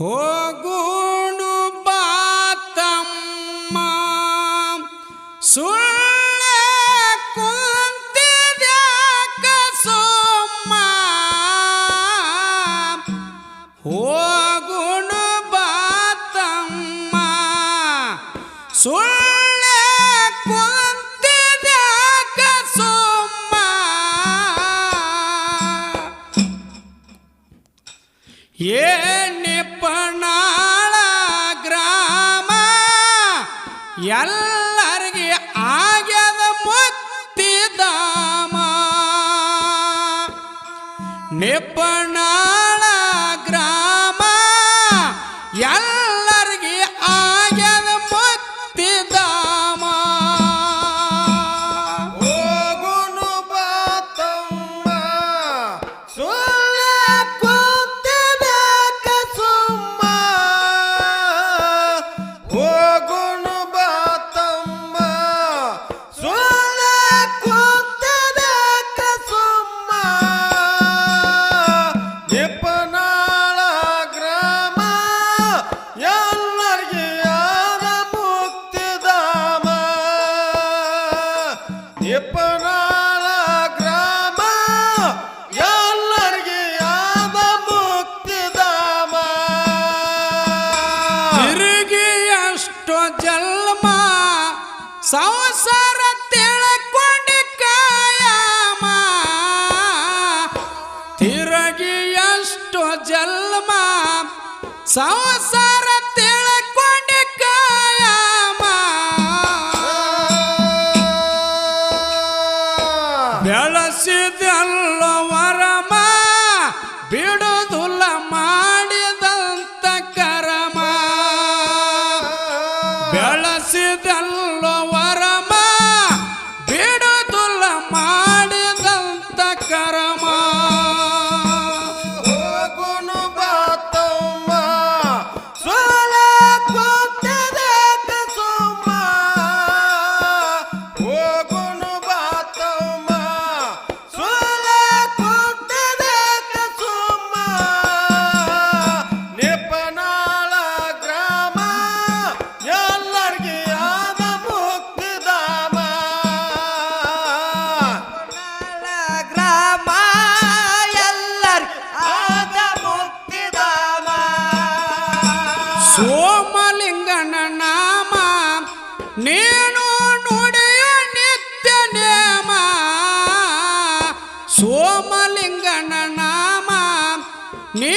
ಹೋಗೂಡು ಬಾತಮ್ಮ. ಸುಳ್ಳ ಕುಂತಿದ್ಯಾಕ ಸೋಮ್ಮ. ಹೋಗುಣು ಬಾತಮ್ಮ. ಸುಳ್ಳ ಕುಂತಿದ್ಯಾಕ ಪಣಾಳ ಗ್ರಾಮ. ಎಲ್ಲರಿಗೆ ಆಗ್ಯದ ಮುತ್ತಿದಾಮ ನಿಪ್ಪಣ್ಣ ಸಂಸಾರ ತಿಳಕೊಂಡ ಕಾಯಮ ತಿರಗಿ ಎಷ್ಟೋ ಜನ್ಮ ಸಂಸಾರ சோமலிங்கன நாமா நீ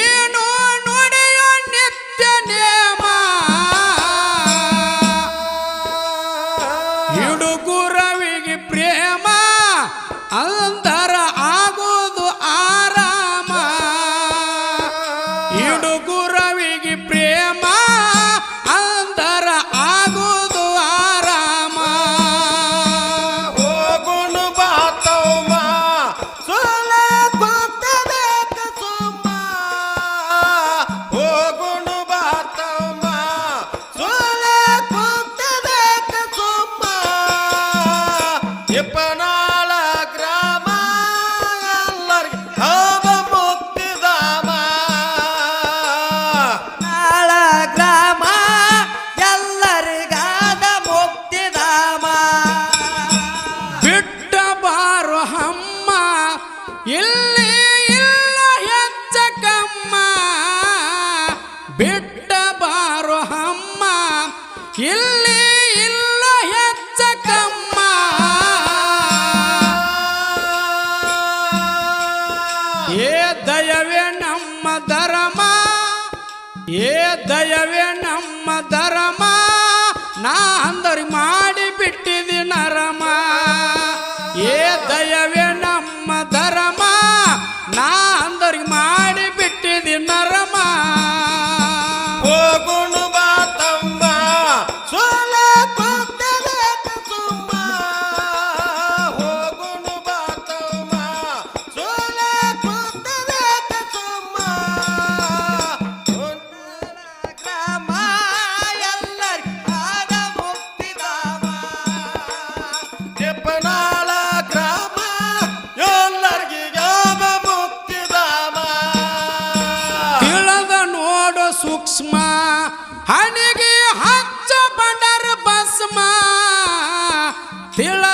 దయవే నమ్మ ధరమా? ఏ దయవే నమ్మ ధరమా? నా అందరి మా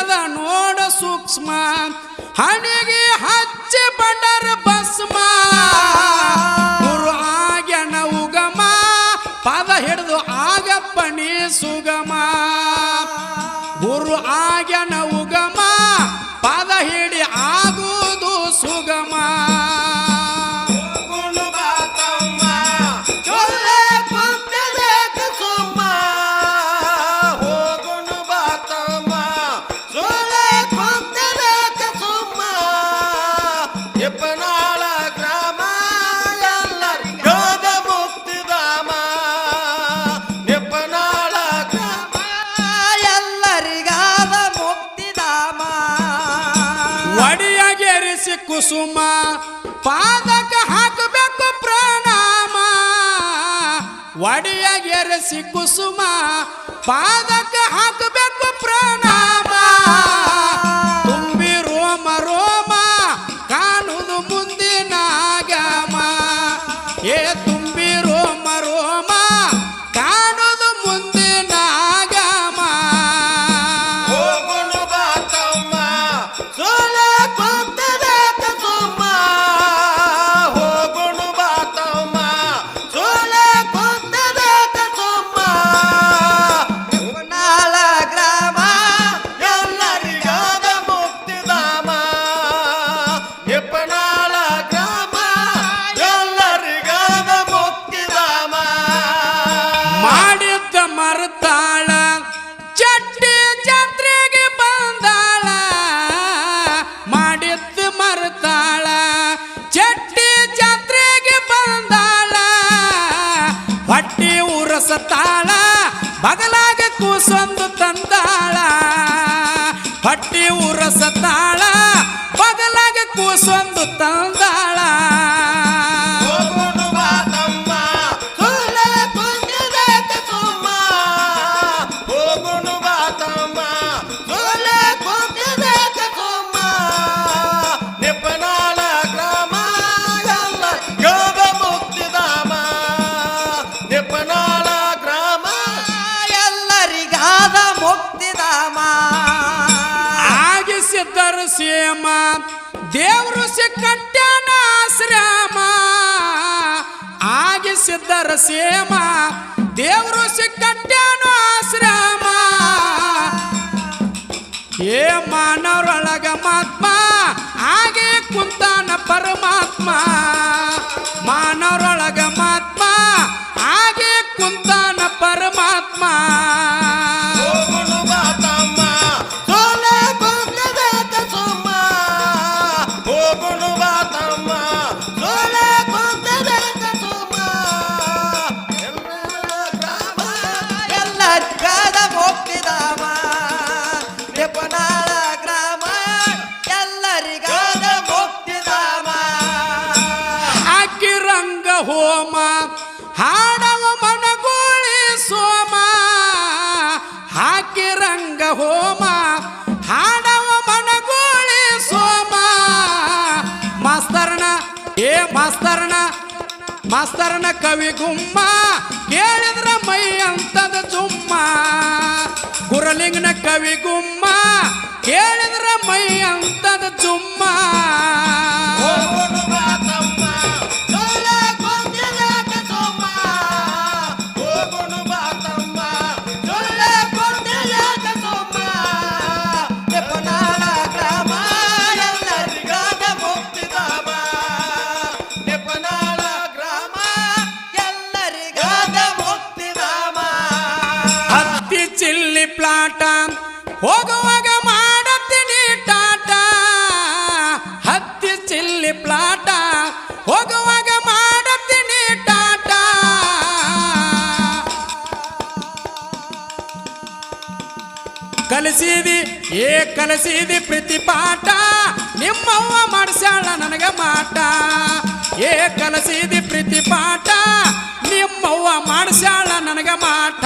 ತಿಳದ ನೋಡ ಸೂಕ್ಷ್ಮ. ಹಣಿಗೆ ಹಚ್ಚ ಬಂಡರ ಭಸ್ಮ. ಗುರು ಆಗ್ಯನ ಉಗಮ. ಪದ ಹಿಡಿದು ಆಗಪ್ಪಣಿ ಸುಗಮ. ಗುರು ಆಗ್ಯನ ಉಗಮ. ಪದ ಹಿಡಿ ಆಗುವುದು ಸುಗಮ. ಕುಸುಮ ಪಾದಕ ಹಾಕಬೇಕು ಪ್ರಣಾಮ. ಒಡಿಯಗೆರಿಸಿ ಕುಸುಮ ಪಾದಕ ಉರಸತಾಳ ಬಗಲಾಗ ಕೂಸೊಂದು ತಂದಾಳ ಹೊಟ್ಟಿ ಉರಸತಾಳ ಸಿಕ್ಕಟ್ಟ್ಯಾನ ಆಶ್ರಮ ಆಗಿಸಿದ್ದರ ಸೇಮ. ದೇವರು ಸಿಕ್ಕಟ್ಟ್ಯಾನ ಆಶ್ರಮ ಏ ಮಾನವರೊಳಗ ಮಾತ್ಮ ಹಾಗೆ ಕುಂತಾನ ಪರಮಾತ್ಮ. ಮಾನವರೊಳಗ ಎಲ್ಲರಿಗಾದ ಮುಕ್ತಿಧಾಮ. ನಿಪುಣಾಳ ಗ್ರಾಮ, ಎಲ್ಲರಿಗಾದ ಮುಕ್ತಿಧಾಮ. ಅಕ್ಕಿ ರಂಗ ಹೋಮ, ಹಾಡವ ಮನಗೋಳಿ ಸೋಮ. ಹಾಕಿ ರಂಗ ಹೋಮ, ಹಾಡವ ಮನಗೋಳಿ ಸೋಮ. ಮಾಸ್ತರ್ನ, ಏ ಮಾಸ್ತರ್ನ ಮಾಸ್ತರ್ನ ಕವಿ ಗುಮ್ಮ ಕೇಳಿದ್ರ ಮೈ ಅಂತದ ಜುಮ್ಮ ಗುರಲಿಂಗನ ಕವಿ ಗುಮ್ಮ ಕೇಳಿದ್ರ ಮೈ ಅಂತದ ಜುಮ್ಮ. ಪ್ಲಾಟ ಹೋಗುವಾಗ ಮಾಡತ್ತೀನಿ ಟಾಟ. ಹತ್ತಿ ಚಿಲ್ಲಿ ಪ್ಲಾಟ ಹೋಗುವಾಗ ಮಾಡತ್ತೀನಿ ಟಾಟ. ಕಲಿಸಿದಿ, ಏ ಕಲಿಸಿದಿ ಪ್ರೀತಿ ಪಾಠ. ನಿಮ್ಮವ್ವ ಮಾಡ್ಸ್ಯಾಳ ನನಗೆ ಮಾಟ. ಏ ಕಲಸಿದಿ ಪ್ರೀತಿ ಪಾಠ. ನಿಮ್ಮವ್ವ ಮಾಡ್ಸ್ಯಾಳ ನನಗೆ ಮಾಟ.